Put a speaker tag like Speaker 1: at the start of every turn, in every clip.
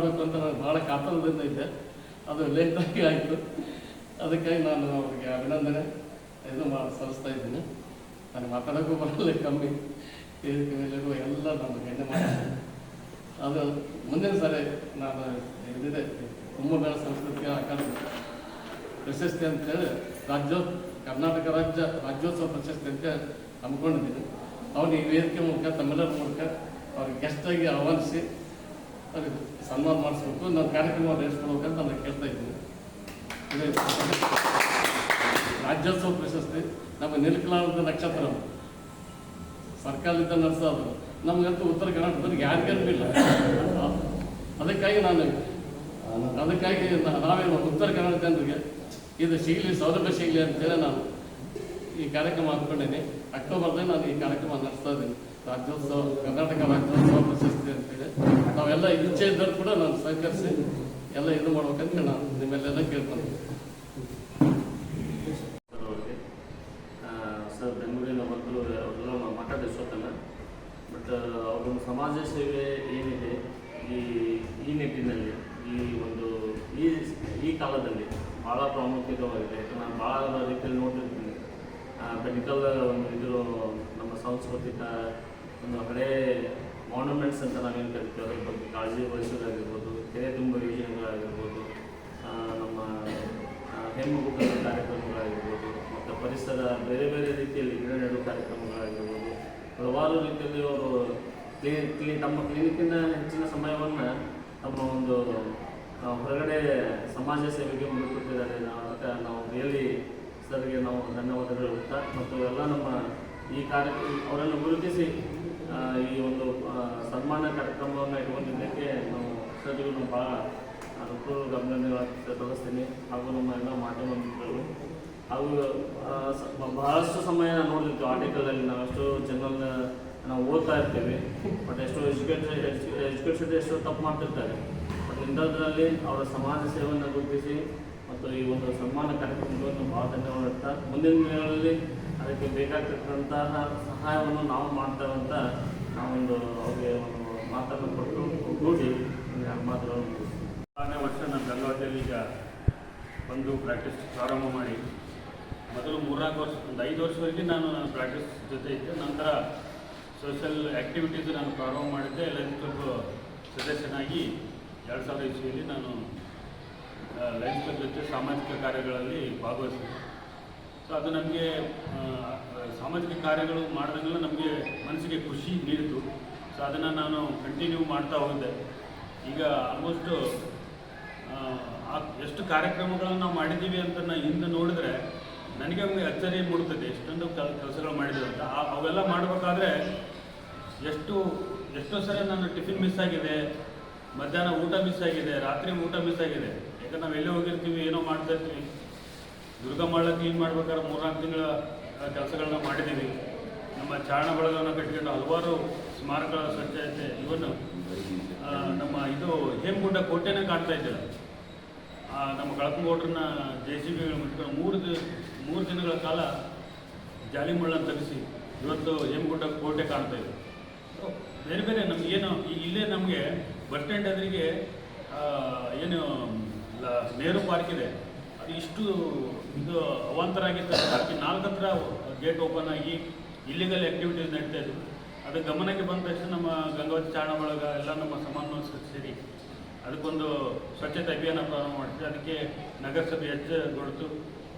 Speaker 1: ಮಾಡಬೇಕು ಅಂತ ನಾನು ಭಾಳ ಕಾತರದಿಂದ ಇದ್ದೆ ಅದು ಲೇಟಾಗಿ ಆಯಿತು. ಅದಕ್ಕಾಗಿ ನಾನು ಅವರಿಗೆ ಅಭಿನಂದನೆ. ಇದು ಮಾಡಿ ಸಲ್ಲಿಸ್ತಾ ಇದ್ದೀನಿ. ನಾನು ಮಾತಾಡೋಕ್ಕೂ ಬರಲ್ಲ ಕಮ್ಮಿ. ಇದಕ್ಕೆ ಎಲ್ಲ ನಮ್ಮ ಗಣ್ಯ ಮಾಡ್ತಾರೆ ಅದು ಮುಂದಿನ ಸಾರಿ ನಾನು ಇದಿದೆ. ಕುಂಭಮೇಳ ಸಾಂಸ್ಕೃತಿಕ ಅಕಾಡೆಮಿ. ಪ್ರಶಸ್ತಿ ಅಂತೇಳಿ ರಾಜ್ಯೋ, ಕರ್ನಾಟಕ ರಾಜ್ಯ ರಾಜ್ಯೋತ್ಸವ ಪ್ರಶಸ್ತಿ ಅಂತ ಹಮ್ಮಿಕೊಂಡಿದ್ದೀನಿ. ಅವನು ಈ ವೇದಿಕೆ ಮೂಲಕ ತಮ್ಮೆಲ್ಲರ ಮೂಲಕ ಅವ್ರಿಗೆ ಗೆಸ್ಟಾಗಿ ಆಹ್ವಾನಿಸಿ ಸನ್ಮಾನ ಮಾಡಿಸ್ಬೇಕು ನನ್ನ ಕಾರ್ಯಕ್ರಮ ನಡೆಸ್ಕೊಳ್ಬೇಕಂತ ನಾನು ಕೇಳ್ತಾ ಇದ್ದೀನಿ. ಇದು ರಾಜ್ಯೋತ್ಸವ ಪ್ರಶಸ್ತಿ, ನಮ್ಮ ನಿಲ್ಕಲಾರದ ನಕ್ಷತ್ರ ಸರ್ಕಾರದಿಂದ ನಡೆಸೋದು. ನಮಗಂತೂ ಉತ್ತರ ಕರ್ನಾಟಕದಲ್ಲಿ ಯಾರಿಗಾರು ಇಲ್ಲ ಅದಕ್ಕಾಗಿ ನಾನು, ಅದಕ್ಕಾಗಿ ನಾವೇನು ನಾವೇ ಉತ್ತರ ಕನ್ನಡ ಜನರಿಗೆ, ಇದು ಸಿಗಲಿ ಸೌಲಭ್ಯ ಸಿಗಲಿ ಅಂತೇಳಿ ನಾನು ಈ ಕಾರ್ಯಕ್ರಮ ಅಂದ್ಕೊಂಡಿದ್ದೀನಿ ಅಕ್ಟೋಬರ್ದಲ್ಲಿ ನಾನು ಈ ಕಾರ್ಯಕ್ರಮ ನಡೆಸ್ತಾ ಇದ್ದೀನಿ. ರಾಜ್ಯೋತ್ಸವ, ಕರ್ನಾಟಕ ರಾಜ್ಯೋತ್ಸವ ಪ್ರಶಸ್ತಿ ಅಂತೇಳಿ. ನಾವೆಲ್ಲ ಇಚ್ಛೆ ಇದ್ದರೂ ಕೂಡ ನಾನು ಸಹಕರಿಸಿ ಎಲ್ಲ ಇದು ಮಾಡ್ಬೇಕಂತ ನಾನು ನಿಮ್ಮೆಲ್ಲೆಲ್ಲ ಕೇಳ್ಕೊಂತೀನಿ.
Speaker 2: ಸರ್ ಬೆಂಗಳೂರಿನ ಮೊದಲು ಅವರೆಲ್ಲ ಮಾತಾಡಿ ಇಷ್ಟೊತ್ತಲ್ಲ ಬಟ್ ಅವ್ರೊಂದು ಸಮಾಜ ಸೇವೆ ಏನಿದೆ ಈ ಈ ನಿಟ್ಟಿನಲ್ಲಿ, ಈ ಒಂದು, ಈ ಈ ಕಾಲದಲ್ಲಿ ಭಾಳ ಪ್ರಾಮುಖ್ಯತವಾಗಿದೆ ಯಾಕಂದ್ರೆ ನಾನು ಭಾಳ ರೀತಿಯಲ್ಲಿ ನೋಡಿರ್ತೀನಿ ಮೆಡಿಕಲ್ ಒಂದು ಇದು ನಮ್ಮ ಸಾಂಸ್ಕೃತಿಕ ಒಂದು ಹಳೆ ಮಾನ್ಯುಮೆಂಟ್ಸ್ ಅಂತ ನಾವೇನು ಕರಿತೀವಿ, ಅದ್ರ ಬಗ್ಗೆ ಕಾಳಜಿ ವಹಿಸೋದಾಗಿರ್ಬೋದು ಕೆರೆ ತುಂಬ ಯೋಜನೆಗಳಾಗಿರ್ಬೋದು ನಮ್ಮ ಹೆಣ್ಣುಮಕ್ಕಳ ಕಾರ್ಯಕ್ರಮಗಳಾಗಿರ್ಬೋದು, ಮತ್ತು ಪರಿಸರ ಬೇರೆ ಬೇರೆ ರೀತಿಯಲ್ಲಿ ಗಿಡ ನೆಡುವ ಕಾರ್ಯಕ್ರಮಗಳಾಗಿರ್ಬೋದು, ಹಲವಾರು ರೀತಿಯಲ್ಲಿ ಅವರು ಕ್ಲೀನ್ ಕ್ಲೀನ್ ತಮ್ಮ ಕ್ಲಿನಿಕ್ಕಿನ ಹೆಚ್ಚಿನ ಸಮಯವನ್ನು ತಮ್ಮ ಒಂದು ಹೊರಗಡೆ ಸಮಾಜ ಸೇವೆಗೆ ಮುಡಿಕೊಟ್ಟಿದ್ದಾರೆ ನಾವು ಅದಕ್ಕೆ ನಾವು ರಿಯಲಿ ಸರ್ಗೆ ನಾವು ಧನ್ಯವಾದಗಳು ಮತ್ತು ಎಲ್ಲ ನಮ್ಮ ಈ ಕಾರ್ಯಕ್ರಮ ಅವರನ್ನು ಗುರುತಿಸಿ ಈ ಒಂದು ಸನ್ಮಾನ ಕಾರ್ಯಕ್ರಮವನ್ನು ಇಟ್ಕೊಂಡಿದ್ದಕ್ಕೆ ನಾವು ಸಚಿವರು ಭಾಳ ಅನುಕೂಲ ಗಮನ ತೋರಿಸ್ತೀನಿ. ಹಾಗೂ ನಮ್ಮ ಎಲ್ಲ ಮಾಧ್ಯಮ ಮಿತ್ರರು. ಹಾಗೂ ಬಹಳಷ್ಟು ಸಮಯ ನಾವು ನೋಡಿರ್ತೀವಿ ಆರ್ಟಿಕಲಲ್ಲಿ. ನಾವು ಎಷ್ಟು ಜನರಲ್ ನಾವು ಓದ್ತಾ ಇರ್ತೀವಿ. ಬಟ್ ಎಷ್ಟು ಎಜುಕೇಟೆಡ್ ಎಜುಕೇಟೆಡ್ ಎಷ್ಟೋ ತಪ್ಪು ಮಾಡ್ತಿರ್ತಾರೆ. ಬಟ್ ಇಂಥದ್ರಲ್ಲಿ ಅವರ ಸಮಾಜ ಸೇವೆಯನ್ನು ಗುರುತಿಸಿ, ಮತ್ತು ಈ ಒಂದು ಸನ್ಮಾನ ಕಾರ್ಯಕ್ರಮಗಳನ್ನು ಭಾಳ ಧನ್ಯವಾದ ಮುಂದಿನ ದಿನಗಳಲ್ಲಿ ಅದಕ್ಕೆ ಬೇಕಾಗ್ತಕ್ಕಂತಹ ಸಹಾಯವನ್ನು ನಾವು ಮಾಡ್ತೇವೆ ಅಂತ ನಾವೊಂದು ಅವ್ರಿಗೆ ಒಂದು ಮಾತನ್ನು ಕೊಟ್ಟು ಒಗ್ಗೂಡಿ ಮಾತುಗಳನ್ನು.
Speaker 3: ಆರನೇ ವರ್ಷ ನಾನು ಗಂಗಾವತಿಯಲ್ಲಿ ಈಗ ಬಂದು ಪ್ರಾಕ್ಟೀಸ್ ಪ್ರಾರಂಭ ಮಾಡಿ, ಮೊದಲು ಮೂರ್ನಾಲ್ಕು ವರ್ಷ, ಒಂದು ಐದು ವರ್ಷವರೆಗೆ ನಾನು ನನ್ನ ಪ್ರಾಕ್ಟೀಸ್ ಜೊತೆ ಇದ್ದೆ. ನಂತರ ಸೋಷಿಯಲ್ ಆ್ಯಕ್ಟಿವಿಟೀಸ್ ನಾನು ಪ್ರಾರಂಭ ಮಾಡಿದ್ದೆ. ಲೈನ್ಸ್ ಕ್ಲಬ್ ಸದಸ್ಯನಾಗಿ ಎರಡು ಸಾವಿರದ ಇಸ್ವಿಯಲ್ಲಿ ನಾನು ಲೈನ್ಸ್ ಕ್ಲಬ್ ಜೊತೆ ಸಾಮಾಜಿಕ ಕಾರ್ಯಗಳಲ್ಲಿ ಭಾಗವಹಿಸಿದೆ ಸೊ ಅದು ನಮಗೆ ಸಾಮಾಜಿಕ ಕಾರ್ಯಗಳು ಮಾಡಿದಾಗೆಲ್ಲ ನಮಗೆ ಮನಸ್ಸಿಗೆ ಖುಷಿ ನೀಡಿತು. ಸೊ ಅದನ್ನು ನಾನು ಕಂಟಿನ್ಯೂ ಮಾಡ್ತಾ ಹೋಗಿದ್ದೆ. ಈಗ ಆಲ್ಮೋಸ್ಟು ಎಷ್ಟು ಕಾರ್ಯಕ್ರಮಗಳನ್ನು ನಾವು ಮಾಡಿದ್ದೀವಿ ಅಂತ ಹಿಂದೆ ನೋಡಿದ್ರೆ ನನಗೆ ಒಂದು ಅಚ್ಚರಿ ಮೂಡುತ್ತದೆ ಎಷ್ಟೊಂದು ಕೆಲ, ಕೆಲಸಗಳು ಮಾಡಿದ್ದೀವಿ ಅಂತ. ಅವೆಲ್ಲ ಮಾಡಬೇಕಾದ್ರೆ ಎಷ್ಟು, ಎಷ್ಟೋ ಸರಿ ನಾನು ಟಿಫಿನ್ ಮಿಸ್ ಆಗಿದೆ, ಮಧ್ಯಾಹ್ನ ಊಟ ಮಿಸ್ ಆಗಿದೆ, ರಾತ್ರಿ ಊಟ ಮಿಸ್ ಆಗಿದೆ. ಯಾಕಂದ್ರೆ ನಾವು ಎಲ್ಲೇ ಹೋಗಿರ್ತೀವಿ, ಏನೋ ಮಾಡ್ತಾ ಇರ್ತೀವಿ. ದುರ್ಗಮ್ಮಳ ಕ್ಲೀನ್ ಮಾಡ್ಬೇಕಾದ್ರೆ ಮೂರ್ನಾಲ್ಕು ತಿಂಗಳ ಕೆಲಸಗಳನ್ನ ಮಾಡಿದ್ದೀವಿ. ನಮ್ಮ ಚಾರಣ ಬಳಗವನ್ನು ಕಟ್ಕೊಂಡು ಹಲವಾರು ಸ್ಮಾರಕಗಳ ಸ್ವಚ್ಛತೆ ಇವನ್ನು ನಮ್ಮ ಇದು ಹೇಮಗುಂಡ ಕೋಟೆನೇ ಕಾಣ್ತಾ ಇದ್ದಿಲ್ಲ. ನಮ್ಮ ಕಳಕಂಗೌಡ್ರನ್ನ ಜೆ ಸಿ ಬಿಗಳು ಮುಟ್ಕೊಂಡು ಮೂರು ದಿ, ಮೂರು ದಿನಗಳ ಕಾಲ ಜಾಲಿ ಮುಳ್ಳನ್ನು ತಗಿಸಿ ಇವತ್ತು ಹೇಮಗುಂಡ ಕೋಟೆ ಕಾಣ್ತಾ ಇದೆ. ಬೇರೆ ಬೇರೆ ನಮಗೇನು ಏನು ಇಲ್ಲೇ ನಮಗೆ ಬಸ್ ಸ್ಟ್ಯಾಂಡ್ ಏನು ನೆಹರು ಪಾರ್ಕ್ ಇದೆ. ಅದು ಇಷ್ಟು ಇದು ಅವಾಂತರ ಆಗಿತ್ತು ನಾಲ್ಕು ಹತ್ರ ಗೇಟ್ ಓಪನ್ ಆಗಿ ಇಲ್ಲಿಗಲ್ ಆ್ಯಕ್ಟಿವಿಟೀಸ್ ನಡೀತಾ ಇದ್ವು. ಅದು ಗಮನಕ್ಕೆ ಬಂದ ತಕ್ಷಣ ನಮ್ಮ ಗಂಗಾವತಿ ಚಾರಣ ಒಳಗೆ ಎಲ್ಲ ನಮ್ಮ ಸಮಾನ ಸೇರಿ ಅದಕ್ಕೊಂದು ಸ್ವಚ್ಛತೆ ಅಭಿಯಾನ ಪ್ರಾರಂಭ ಮಾಡ್ತೀವಿ ಅದಕ್ಕೆ ನಗರಸಭೆ ಕೊಡ್ತು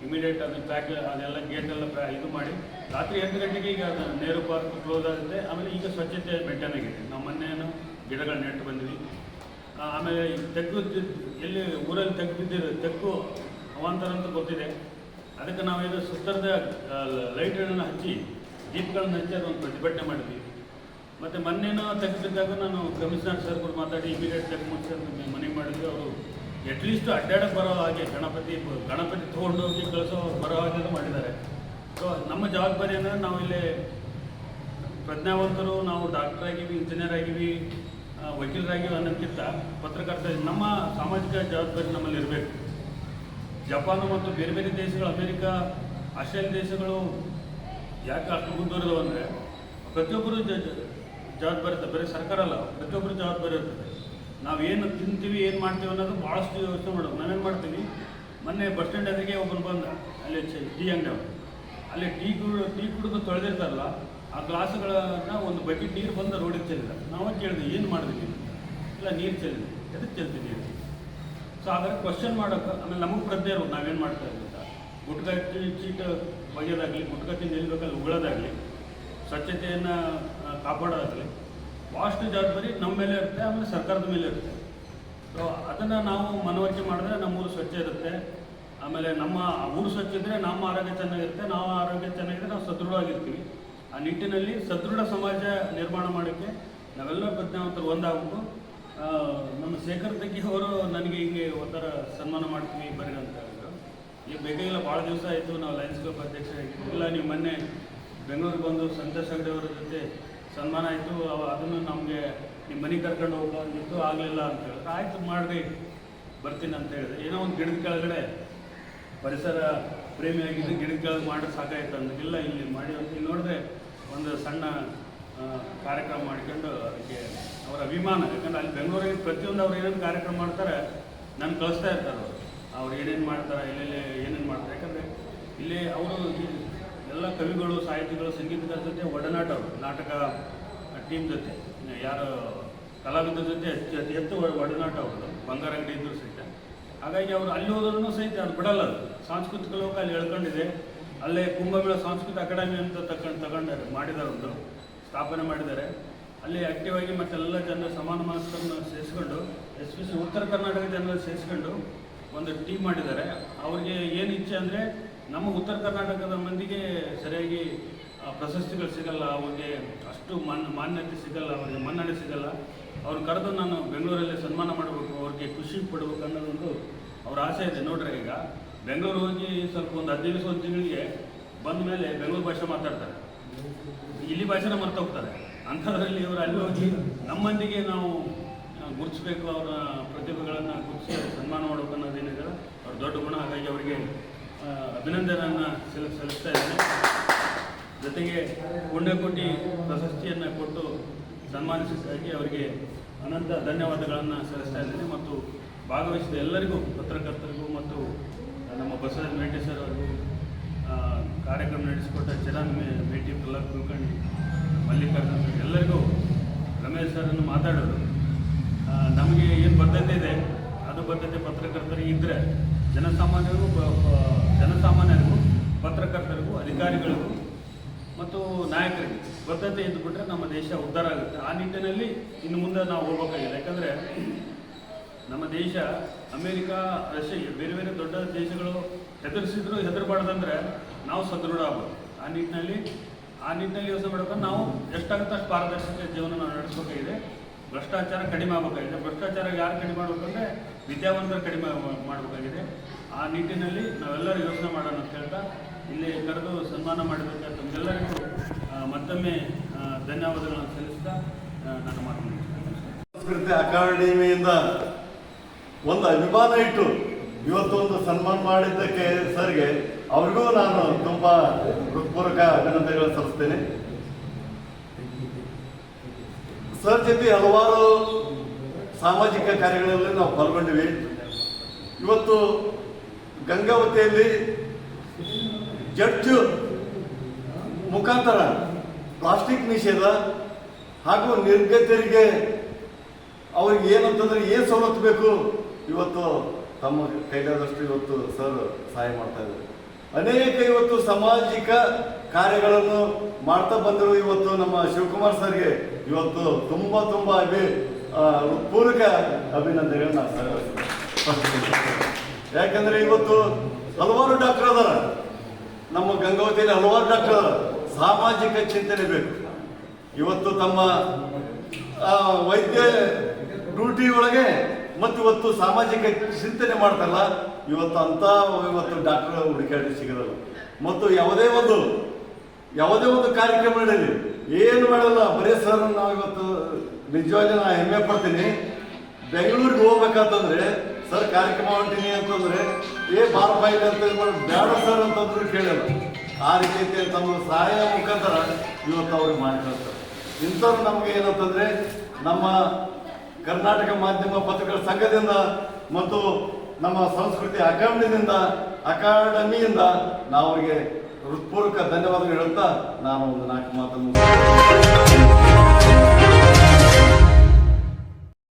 Speaker 3: ಇಮಿಡಿಯೇಟ್ ಅದನ್ನು ಪ್ಯಾಕ್ ಅದೆಲ್ಲ ಗೇಟೆಲ್ಲ ಪ್ಯಾ ಇದು ಮಾಡಿ ರಾತ್ರಿ ಎಂಟು ಗಂಟೆಗೆ ಈಗ ಅದು ನೆಹರು ಪಾರ್ಕ್ ಕ್ಲೋಸ್ ಆಗುತ್ತೆ. ಆಮೇಲೆ ಈಗ ಸ್ವಚ್ಛತೆ ಮೇಂಟೈನ್ ಆಗಿದೆ. ನಾವು ಮೊನ್ನೆನು ಗಿಡಗಳು ನೆಟ್ಟು ಬಂದ್ವಿ. ಆಮೇಲೆ ತೆಗ್ಗು ಎಲ್ಲಿ ಊರಲ್ಲಿ ತೆಗ್ದು ಬಿದ್ದಿರೋ ತೆಗ್ಗು ಅಂತ ಗೊತ್ತಿದೆ. ಅದಕ್ಕೆ ನಾವು ನಾವೇನು ಸುತ್ತರದ ಲೈಟ್ಗಳನ್ನು ಹಚ್ಚಿ, ದೀಪಗಳನ್ನು ಹಚ್ಚಿ ಅದೊಂದು ಪ್ರತಿಭಟನೆ ಮಾಡಿದ್ವಿ. ಮತ್ತು ಮೊನ್ನೆನೋ ತೆಗೆದಿದ್ದಾಗ ನಾನು ಕಮಿಷನರ್ ಸರ್ ಕೂಡ ಮಾತಾಡಿ ಇಮಿಡಿಯೇಟ್ ತೆಗೆದು ಮುಗಿಸಿ ಮನವಿ ಮಾಡಿದ್ವಿ. ಅವರು ಅಟ್ಲೀಸ್ಟ್ ಅಡ್ಡಾಡಕ್ಕೆ ಬರೋ ಹಾಗೆ ಗಣಪತಿ ಗಣಪತಿ ತೊಗೊಂಡು ಹೋಗಿ ಕಳಿಸೋ ಬರೋ ಹಾಗೆ ಮಾಡಿದ್ದಾರೆ. ಸೊ ನಮ್ಮ ಜವಾಬ್ದಾರಿ ಅಂದರೆ ನಾವು ಇಲ್ಲಿ ಪ್ರಜ್ಞಾವಂತರು, ನಾವು ಡಾಕ್ಟರ್ ಆಗಿವಿ ಇಂಜಿನಿಯರ್ ಆಗಿವಿ ವಕೀಲರಾಗಿವಿ ವಕೀಲರಾಗಿ ಅನ್ನೋಕ್ಕಿಂತ ಪತ್ರಕರ್ತ ನಮ್ಮ ಸಾಮಾಜಿಕ ಜವಾಬ್ದಾರಿ ನಮ್ಮಲ್ಲಿ ಇರಬೇಕು ಜಪಾನು ಮತ್ತು ಬೇರೆ ಬೇರೆ ದೇಶಗಳು, ಅಮೇರಿಕ, ಆಸ್ಟ್ರೇಲಿಯಾ ದೇಶಗಳು ಯಾಕೆ ಅಷ್ಟು ಮುಂದುವರೆದವು ಅಂದರೆ, ಪ್ರತಿಯೊಬ್ಬರು ಜವಾಬ್ದಾರಿ ಇರ್ತದೆ. ಬೇರೆ ಸರ್ಕಾರ ಅಲ್ಲ, ಪ್ರತಿಯೊಬ್ಬರು ಜವಾಬ್ದಾರಿ ಇರ್ತದೆ. ನಾವು ಏನು ತಿಂತೀವಿ, ಏನು ಮಾಡ್ತೀವಿ ಅನ್ನೋದು ಭಾಳಷ್ಟು ಯೋಚನೆ ಮಾಡೋದು. ನಾವೇನು ಮಾಡ್ತೀವಿ ಮೊನ್ನೆ ಬಸ್ ಸ್ಟ್ಯಾಂಡ್ ಎದುರಿಗೆ ಒಬ್ಬನು ಬಂದ, ಅಲ್ಲಿ ಟೀ ಅಂಗಡಿ ಅವರು. ಅಲ್ಲಿ ಟೀ ಕುಡಿದು ಟೀ ಕುಡಿದು ತೊಳೆದಿರ್ತಾರಲ್ಲ, ಆ ಗ್ಲಾಸ್ಗಳನ್ನ ಒಂದು ಬಕೆಟ್ ನೀರು ಬಂದು ರೋಡಿಗೆ ಚೆಲ್ಲಿದ. ನಾವು ಕೇಳಿದ್ವಿ, ಏನು ಮಾಡಿದ್ವಿ ಇಲ್ಲ, ನೀರು ಚೆಲ್ಲಿದೆ. ಎದಕ್ಕೆ ಚೆಲ್ತೀನಿ ನೀರು ಸೊ ಹಾಗಾದ್ರೆ ಕ್ವಶನ್ ಮಾಡೋಕೆ ಆಮೇಲೆ ನಮಗೆ ಪ್ರಜ್ಞೆ ಇರೋದು ನಾವೇನು ಮಾಡ್ತಾ ಅಂತ. ಗುಟ್ಕಟ್ಟಿ ಚೀಟ ಒಯ್ಯೋದಾಗಲಿ ಗುಟ್ಕಾ ತಿಂದು ನಿಲ್ಬೇಕಲ್ಲಿ ಉಗಳೋದಾಗಲಿ, ಸ್ವಚ್ಛತೆಯನ್ನು ಕಾಪಾಡೋದಾಗಲಿ ವಾಸ್ಟ್ ಜವಾಬ್ದಾರಿ ನಮ್ಮ ಮೇಲೆ ಇರುತ್ತೆ, ಆಮೇಲೆ ಸರ್ಕಾರದ ಮೇಲೆ ಇರುತ್ತೆ. ಸೊ ಅದನ್ನು ನಾವು ಮನವರಿಕೆ ಮಾಡಿದ್ರೆ ನಮ್ಮೂರು ಸ್ವಚ್ಛ ಇರುತ್ತೆ. ಆಮೇಲೆ ನಮ್ಮ ಊರು ಸ್ವಚ್ಛ ಇದ್ದರೆ ನಮ್ಮ ಆರೋಗ್ಯ ಚೆನ್ನಾಗಿರುತ್ತೆ, ನಾವು ಆರೋಗ್ಯ ಚೆನ್ನಾಗಿದ್ರೆ ನಾವು ಸದೃಢವಾಗಿರ್ತೀವಿ. ಆ ನಿಟ್ಟಿನಲ್ಲಿ ಸದೃಢ ಸಮಾಜ ನಿರ್ಮಾಣ ಮಾಡೋಕ್ಕೆ ನಾವೆಲ್ಲ ಪ್ರಜ್ಞಾವಂತರು ಒಂದಾಗಬೇಕು. ನಮ್ಮ ಶೇಖರ್ ತಗ್ಗಿ ಅವರು ನನಗೆ ಹಿಂಗೆ ಒಂಥರ ಸನ್ಮಾನ ಮಾಡ್ತೀವಿ, ಬರ್ರಿ ಅಂತ ಹೇಳಿದ್ರು. ಈಗ ಬೇಕಾಗಿಲ್ಲ ಭಾಳ ದಿವಸ ಆಯಿತು, ನಾವು ಲಯನ್ಸ್ ಕ್ಲಬ್ ಅಧ್ಯಕ್ಷ ಇಲ್ಲ, ನೀವು ಮೊನ್ನೆ ಬೆಂಗಳೂರಿಗೆ ಬಂದು ಸಂತೋಷ್ ಹೆಗ್ಡೆ ಅವರ ಜೊತೆ ಸನ್ಮಾನ ಆಯಿತು ಅದನ್ನು ನಮಗೆ ನಿಮ್ಮ ಮನೆಗೆ ಕರ್ಕೊಂಡು ಹೋಗೋದಿತ್ತು ಆಗಲಿಲ್ಲ ಅಂತ ಹೇಳಿದ್ರೆ. ಆಯಿತು, ಮಾಡಿರಿ, ಬರ್ತೀನಿ ಅಂತ ಹೇಳಿದೆ ಏನೋ ಒಂದು ಗಿಡದ ಕೆಳಗಡೆ ಪರಿಸರ ಪ್ರೇಮಿಯಾಗಿದ್ದು ಗಿಡದ ಕೆಳಗೆ ಮಾಡೋದು ಸಾಕಾಯ್ತು ಅಂತ ಇಲ್ಲ, ಇಲ್ಲಿ ಮಾಡಿ ಅಂತ ನೋಡಿದ್ರೆ ಒಂದು ಸಣ್ಣ ಕಾರ್ಯಕ್ರಮ ಮಾಡ್ಕೊಂಡು ಅದಕ್ಕೆ ಅವರ ಅಭಿಮಾನ. ಯಾಕಂದ್ರೆ ಅಲ್ಲಿ ಬೆಂಗಳೂರಿಗೆ ಪ್ರತಿಯೊಂದು ಅವ್ರು ಏನೇನು ಕಾರ್ಯಕ್ರಮ ಮಾಡ್ತಾರೆ, ನಾನು ಕಳಿಸ್ತಾ ಇರ್ತಾರೆ ಅವರು. ಅವ್ರು ಏನೇನು ಮಾಡ್ತಾರೆ, ಎಲ್ಲೆಲ್ಲಿ ಏನೇನು ಮಾಡ್ತಾರೆ. ಯಾಕಂದರೆ ಇಲ್ಲಿ ಅವರು ಎಲ್ಲ ಕವಿಗಳು, ಸಾಹಿತಿಗಳು ಸಂಗೀತಗಾರ ಜೊತೆ ಒಡನಾಟ ಅವರು. ನಾಟಕ ಟೀಮ್ ಜೊತೆ. ಯಾರು ಕಲಾವಿದರ ಜೊತೆ ಅತಿ ಹೆಚ್ಚು ಒಡನಾಟ ಅವರು. ಬಂಗಾರ ಅಂಗಡಿ ಇದ್ರು ಸಹಿತ. ಹಾಗಾಗಿ ಅವರು ಅಲ್ಲಿ ಹೋದ್ರೂ ಸಹಿತ ಅದು ಬಿಡಲ್ಲ ಅದು ಸಾಂಸ್ಕೃತಿಕ ಲೋಕ ಅಲ್ಲಿ ಎಳ್ಕೊಂಡಿದೆ ಅಲ್ಲೇ ಕುಂಭಮೇಳ ಸಾಂಸ್ಕೃತಿಕ ಅಕಾಡೆಮಿ ಅಂತ ತಕೊಂಡು, ತಗೊಂಡಾರೆ, ಮಾಡಿದ್ದಾರೆ ಒಂದು ಸ್ಥಾಪನೆ ಮಾಡಿದ್ದಾರೆ. ಅಲ್ಲಿ ಆಕ್ಟಿವ್ ಆಗಿ ಮತ್ತೆಲ್ಲ ಜನರು ಸಮಾನ ಮನಸ್ಸನ್ನು ಸೇರಿಸ್ಕೊಂಡು ಎಸ್ಪೆಷಲಿ ಉತ್ತರ ಕರ್ನಾಟಕ ಜನರು ಸೇರಿಸ್ಕೊಂಡು ಒಂದು ಟೀಮ್ ಮಾಡಿದ್ದಾರೆ. ಅವ್ರಿಗೆ ಏನು ಇಚ್ಛೆ ಅಂದರೆ ನಮ್ಮ ಉತ್ತರ ಕರ್ನಾಟಕದ ಮಂದಿಗೆ ಸರಿಯಾಗಿ ಪ್ರಶಸ್ತಿಗಳು ಸಿಗಲ್ಲ, ಅವ್ರಿಗೆ ಅಷ್ಟು ಮಾನ್, ಮಾನ್ಯತೆ ಸಿಗಲ್ಲ, ಅವರಿಗೆ ಮನ್ನಣೆ ಸಿಗಲ್ಲ. ಅವ್ರು ಕರೆದು ನಾನು ಬೆಂಗಳೂರಲ್ಲಿ ಸನ್ಮಾನ ಮಾಡಬೇಕು, ಅವ್ರಿಗೆ ಖುಷಿ ಪಡಬೇಕು ಅನ್ನೋದೊಂದು ಅವ್ರ ಆಸೆ ಇದೆ. ನೋಡ್ರಿ ಈಗ, ಬೆಂಗಳೂರು ಹೋಗಿ ಸ್ವಲ್ಪ ಒಂದು ಹದಿನೈದು ದಿವಸ, ಒಂದು ತಿಂಗಳಿಗೆ ಬಂದ ಮೇಲೆ ಬೆಂಗಳೂರು ಭಾಷೆ ಮಾತಾಡ್ತಾರೆ. ಇಲ್ಲಿ ಭಾಷೆನ ಮರ್ತು ಹೋಗ್ತಾರೆ. ಅಂಥದ್ರಲ್ಲಿ ಇವರು ಅಲ್ಲಿ ಹೋಗಿ ನಮ್ಮೊಂದಿಗೆ ನಾವು ಗುರುತಿಸಬೇಕು ಅವರ ಪ್ರತಿಭೆಗಳನ್ನು ಗುರುತಿಸಿ ಸನ್ಮಾನ ಮಾಡಬೇಕು ಅನ್ನೋದೇನಿದೆ ಅವ್ರ ದೊಡ್ಡ ಗುಣ. ಹಾಗಾಗಿ ಅವರಿಗೆ ಅಭಿನಂದನೆಯನ್ನು ಸಲ್ ಸಲ್ಲಿಸ್ತಾ ಇದ್ದೇನೆ. ಜೊತೆಗೆ ಗುಂಡೆಕೋಟಿ ಪ್ರಶಸ್ತಿಯನ್ನು ಕೊಟ್ಟು ಸನ್ಮಾನಿಸಿದ್ದಾಗಿ ಅವರಿಗೆ ಅನಂತ ಧನ್ಯವಾದಗಳನ್ನು ಸಲ್ಲಿಸ್ತಾ ಇದ್ದೇನೆ. ಮತ್ತು ಭಾಗವಹಿಸಿದ ಎಲ್ಲರಿಗೂ ಪತ್ರಕರ್ತರಿಗೂ ಮತ್ತು ನಮ್ಮ ಬಸವರಾಜ ಅವರಿಗೂ ಆ, ಕಾರ್ಯಕ್ರಮ ನಡೆಸಿಕೊಟ್ಟ ಚಿರಾನ್ ಮೇ ಭೇಟಿ ಪ್ರಹ್ಲಾದ್ ಕುಲಕರ್ಣಿ ಮಲ್ಲಿಕಾರ್ಜುನ್ ಎಲ್ಲರಿಗೂ ರಮೇಶ್ ಸರನ್ನು ಮಾತಾಡೋದು. ನಮಗೆ ಏನು ಬದ್ಧತೆ ಇದೆ, ಅದು ಬದ್ಧತೆ ಪತ್ರಕರ್ತರಿಗೆ ಇದ್ದರೆ ಜನಸಾಮಾನ್ಯರಿಗೂ ಜನಸಾಮಾನ್ಯರಿಗೂ, ಪತ್ರಕರ್ತರಿಗೂ, ಅಧಿಕಾರಿಗಳಿಗೂ ಮತ್ತು ನಾಯಕರಿಗೆ ಬದ್ಧತೆ ಇದ್ದುಬಿಟ್ರೆ ನಮ್ಮ ದೇಶ ಉದ್ಧಾರ ಆಗುತ್ತೆ. ಆ ನಿಟ್ಟಿನಲ್ಲಿ ಇನ್ನು ಮುಂದೆ ನಾವು ಹೋಗ್ಬೇಕಾಗಿದೆ. ಯಾಕಂದರೆ ನಮ್ಮ ದೇಶ ಅಮೇರಿಕಾ, ರಷ್ಯಾ ಬೇರೆ ಬೇರೆ ದೊಡ್ಡ ದೇಶಗಳು ಹೆದರಿಸಿದ್ರು, ಹೆದರಬಾರ್ದಂದ್ರೆ ನಾವು ಸದೃಢ ಆಗ್ಬೋದು. ಆ ನಿಟ್ಟಿನಲ್ಲಿ ಆ ನಿಟ್ಟಿನಲ್ಲಿ ಯೋಚನೆ ಮಾಡ್ಕೊಂಡು ನಾವು ಎಷ್ಟಾಗುತ್ತೆ ಅಷ್ಟು ಪಾರದರ್ಶಕ ಜೀವನ ನಾವು ನಡೆಸಬೇಕಾಗಿದೆ. ಭ್ರಷ್ಟಾಚಾರ ಕಡಿಮೆ ಆಗಬೇಕಾಗಿದೆ. ಭ್ರಷ್ಟಾಚಾರ ಯಾರು ಕಡಿಮೆ ಮಾಡಬೇಕಂದ್ರೆ ವಿದ್ಯಾವಂತರು ಕಡಿಮೆ ಮಾಡಬೇಕಾಗಿದೆ. ಆ ನಿಟ್ಟಿನಲ್ಲಿ ನಾವೆಲ್ಲರೂ ಯೋಚನೆ ಮಾಡೋಣ ಅಂತ ಹೇಳ್ತಾ ಇಲ್ಲಿ ಕರೆದು ಸನ್ಮಾನ ಮಾಡಿದಂಥ ತಮಗೆಲ್ಲರಿಗೂ ಮತ್ತೊಮ್ಮೆ ಧನ್ಯವಾದಗಳನ್ನು ಸಲ್ಲಿಸ್ತಾ ನನ್ನ ಮಾತು.
Speaker 4: ಸಂಸ್ಕೃತಿ ಅಕಾಡೆಮಿಯಿಂದ ಒಂದು ಅಭಿಮಾನ ಇಟ್ಟು ಇವತ್ತು ಒಂದು ಸನ್ಮಾನ ಮಾಡಿದ್ದಕ್ಕೆ ಸರ್ಗೆ ಅವ್ರಿಗೂ ನಾನು ತುಂಬ ಹೃತ್ಪೂರ್ವಕ ಅಭಿನಂದನೆಗಳನ್ನು ಸಲ್ಲಿಸ್ತೇನೆ ಸರ್ ಜೊತೆ ಹಲವಾರು ಸಾಮಾಜಿಕ ಕಾರ್ಯಗಳಲ್ಲಿ ನಾವು ಪಾಲ್ಗೊಂಡಿವಿ. ಇವತ್ತು ಗಂಗಾವತಿಯಲ್ಲಿ ಜಡ್ಜ್ ಮುಖಾಂತರ ಪ್ಲಾಸ್ಟಿಕ್ ನಿಷೇಧ ಹಾಗೂ ನಿರ್ಗತರಿಗೆ ಅವ್ರಿಗೆ ಏನಂತಂದ್ರೆ ಏನು ಸವಲತ್ತು ಬೇಕು ಇವತ್ತು ತಮ್ಮ ಕೈಲಾದಷ್ಟು ಇವತ್ತು ಸರ್ ಸಹಾಯ ಮಾಡ್ತಾ ಇದ್ದಾರೆ. ಅನೇಕ ಇವತ್ತು ಸಾಮಾಜಿಕ ಕಾರ್ಯಗಳನ್ನು ಮಾಡ್ತಾ ಬಂದರು. ಇವತ್ತು ನಮ್ಮ ಶಿವಕುಮಾರ್ ಸರ್ಗೆ ಇವತ್ತು ತುಂಬ ತುಂಬ ಅಭಿ ಪೂರ್ವಕ ಅಭಿನಂದನೆಗಳನ್ನ ಯಾಕಂದ್ರೆ ಇವತ್ತು ಹಲವಾರು ಡಾಕ್ಟರ್ ಅದರ. ನಮ್ಮ ಗಂಗಾವತಿಯಲ್ಲಿ ಹಲವಾರು ಡಾಕ್ಟರ್ ಅದಾರ. ಸಾಮಾಜಿಕ ಚಿಂತನೆ ಬೇಕು. ಇವತ್ತು ತಮ್ಮ ವೈದ್ಯ ಡ್ಯೂಟಿ ಒಳಗೆ ಮತ್ತು ಇವತ್ತು ಸಾಮಾಜಿಕ ಚಿಂತನೆ ಮಾಡ್ತಾರಲ್ಲ ಇವತ್ತು ಅಂತ ಇವತ್ತು ಡಾಕ್ಟರ್ ಹುಡುಕಾಡಿ ಸಿಗದಲ್ಲ. ಮತ್ತು ಯಾವುದೇ ಒಂದು ಯಾವುದೇ ಒಂದು ಕಾರ್ಯಕ್ರಮ ನಡೆಯಲಿ ಏನು ಮಾಡಲ್ಲ, ಬರೀ ಸರ್ ನಾವು ಇವತ್ತು ನಿಜವಾಗಿ ನಾನು ಹೆಮ್ಮೆ ಪಡ್ತೀನಿ. ಬೆಂಗಳೂರಿಗೆ ಹೋಗ್ಬೇಕಂತಂದ್ರೆ ಸರ್ ಕಾರ್ಯಕ್ರಮ ಹೊಂಟೀನಿ ಅಂತಂದ್ರೆ, ಏ ಬಾರಪ್ಪ ಇಲ್ಲಿ ಅಂತ ಬೇಡ ಸರ್ ಅಂತಂದ್ರು ಕೇಳಲ್ಲ. ಆ ರೀತಿ ತಮ್ಮ ಸಹಾಯ ಮುಖಾಂತರ ಇವತ್ತು ಅವ್ರಿಗೆ ಮಾಡ್ಕೊಳ್ತಾರೆ. ಇಂಥದ್ದು ನಮಗೆ ಏನಂತಂದ್ರೆ, ನಮ್ಮ ಕರ್ನಾಟಕ ಮಾಧ್ಯಮ ಪತ್ರಕರ್ತರ ಸಂಘದಿಂದ ಮತ್ತು ನಮ್ಮ ಸಂಸ್ಕೃತಿ ಅಕಾಡೆಮಿಯಿಂದ ಅಕಾಡೆಮಿಯಿಂದ ನಾವು ಅವರಿಗೆ ಹೃತ್ಪೂರ್ವಕ ಧನ್ಯವಾದಗಳು ಹೇಳುತ್ತಾ ನಾನು ಒಂದು ನಾಲ್ಕು ಮಾತನ್ನು